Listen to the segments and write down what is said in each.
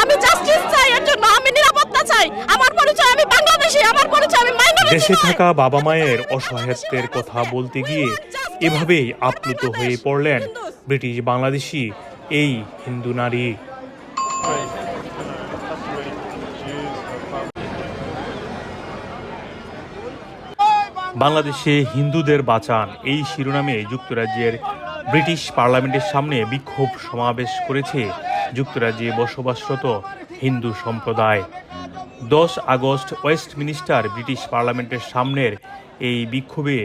আমি জাস্টিস চাই এর জন্য আমি নিরাপত্তা চাই। আমার পরিচয় আমি বাংলাদেশি আমার পরিচয় আমি মাইনরিটি দেশে থাকা বাবা মায়ের অসহায়ত্বের কথা বলতে গিয়ে এভাবেই আপ্লুত হয়ে পড়লেন ব্রিটিশ বাংলাদেশি এই হিন্দু নারী। বাংলাদেশে হিন্দুদের বাঁচান এই শিরোনামে যুক্তরাজ্যের ব্রিটিশ পার্লামেন্টের সামনে বিক্ষোভ সমাবেশ করেছে যুক্তরাজ্যে বসবাসরত হিন্দু সম্প্রদায়। দশ আগস্ট ওয়েস্টমিনিস্টার ব্রিটিশ পার্লামেন্টের সামনের এই বিক্ষোভে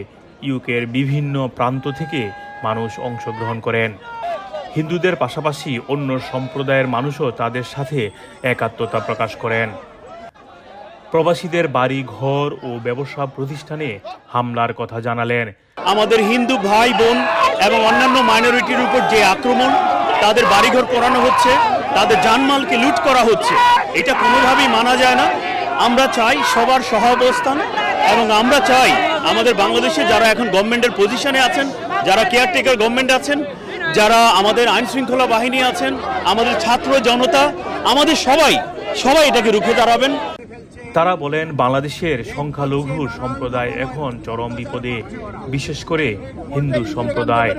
ইউকের বিভিন্ন প্রান্ত থেকে মানুষ অংশগ্রহণ করেন। হিন্দুদের পাশাপাশি অন্য সম্প্রদায়ের মানুষও তাদের সাথে একাত্মতা প্রকাশ করেন। প্রবাসীদের বাড়ি, ঘর ও ব্যবসা প্রতিষ্ঠানে হামলার কথা জানালেন। আমাদের হিন্দু ভাই বোন এবং অন্যান্য মাইনরিটির উপর যে আক্রমণ তাদের বাড়িঘর পোড়ানো হচ্ছে তাদের জানমালকে লুট করা হচ্ছে। এটা কোনোভাবেই মানা যায় না। আমরা চাই সবার সহাবস্থান এবং আমরা চাই আমাদের বাংলাদেশে যারা এখন গভর্নমেন্টের পজিশনে আছেন যারা কেয়ারটেকার গভর্নমেন্ট আছেন যারা আমাদের আইন শৃঙ্খলা বাহিনী আছেন আমাদের ছাত্র জনতা আমাদের সবাই সবাই এটাকে রুখে দাঁড়াবেন। তারা বলেন বাংলাদেশের সংখ্যালঘু সম্প্রদায় এখন চরম বিপদে বিশেষ করে হিন্দু সম্প্রদায়।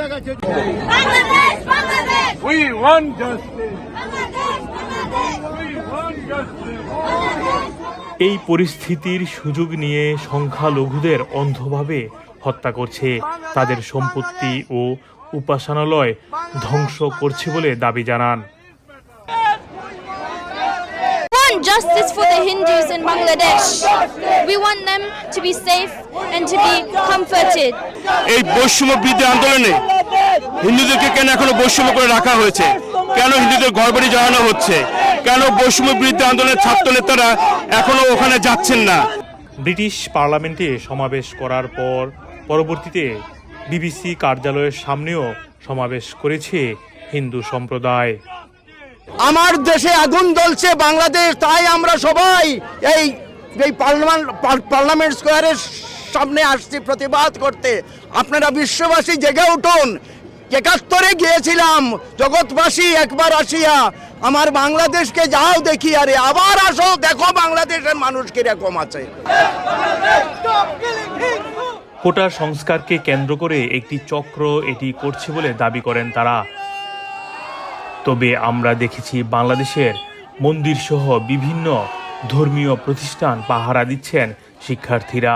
We want justice. We want justice. এই পরিস্থিতির সুযোগ নিয়ে সংখ্যালঘুদের অন্ধভাবে হত্যা করছে তাদের সম্পত্তি ও উপাসনালয় ধ্বংস করছে বলে দাবি জানান justice for the Hindus in Bangladesh. We want them to be safe and to be comforted. এই বৈষম্য বৃদ্ধি আন্দোলনে হিন্দুদেরকে কেন এখনও বৈষম্য করে রাখা হয়েছে? কেন হিন্দুদের ঘরবাড়ি জ্বালানো হচ্ছে? কেন বৈষম্য বৃদ্ধি আন্দোলনের ছাত্র নেতারা এখনও ওখানে যাচ্ছেন না? ব্রিটিশ পার্লামেন্টে সমাবেশ করার পর পরবর্তীতে বিবিসি কার্যালয়ের সামনেও সমাবেশ করেছে হিন্দু সম্প্রদায়। আমার দেশে আগুন জ্বলছে বাংলাদেশ তাই আমরা সবাই এই এই পার্লামেন্ট পার্লামেন্ট স্কোয়ারের সামনে আসছি প্রতিবাদ করতে। আপনারা বিশ্ববাসী জেগে উঠুন। একাত্তরে গিয়েছিলাম, জগৎবাসী একবার আসিয়া আমার বাংলাদেশকে যাও দেখি, আরে আবার আসো, দেখো বাংলাদেশের মানুষ কীরকম আছে। কোটা সংস্কারকে কেন্দ্র করে একটি চক্র এটি করছে বলে দাবি করেন তারা। তবে আমরা দেখেছি বাংলাদেশের মন্দিরসহ বিভিন্ন ধর্মীয় প্রতিষ্ঠান পাহারা দিচ্ছেন শিক্ষার্থীরা।